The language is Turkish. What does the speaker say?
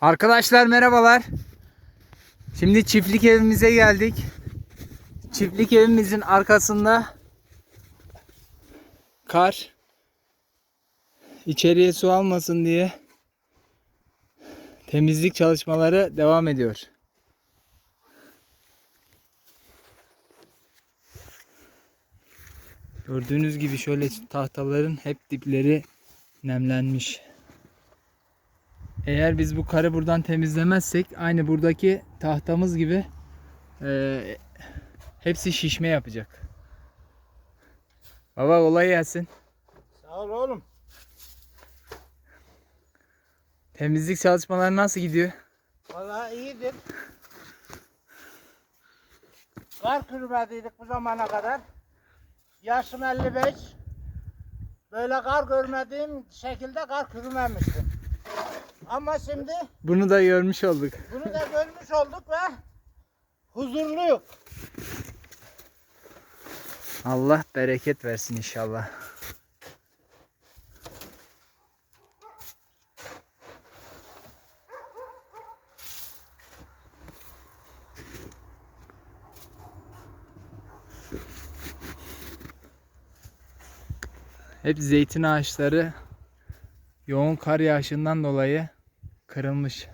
Arkadaşlar merhabalar. Şimdi çiftlik evimize geldik. Çiftlik evimizin arkasında kar içeriye su almasın diye temizlik çalışmaları devam ediyor. Gördüğünüz gibi şöyle tahtaların hep dipleri nemlenmiş. Eğer biz bu karı buradan temizlemezsek aynı buradaki tahtamız gibi eee, hepsi şişme yapacak. Baba kolay gelsin. Sağ ol oğlum. Temizlik çalışmaları nasıl gidiyor? Vallahi iyidir. Kar kürmediydik bu zamana kadar. Yaşım 55. Böyle kar görmediğim şekilde kar kürümemiştim. Ama şimdi Bunu da görmüş olduk. bunu da görmüş olduk ve huzurluyuk. Allah bereket versin inşallah. Hep zeytin ağaçları yoğun kar yağışından dolayı kırılmış.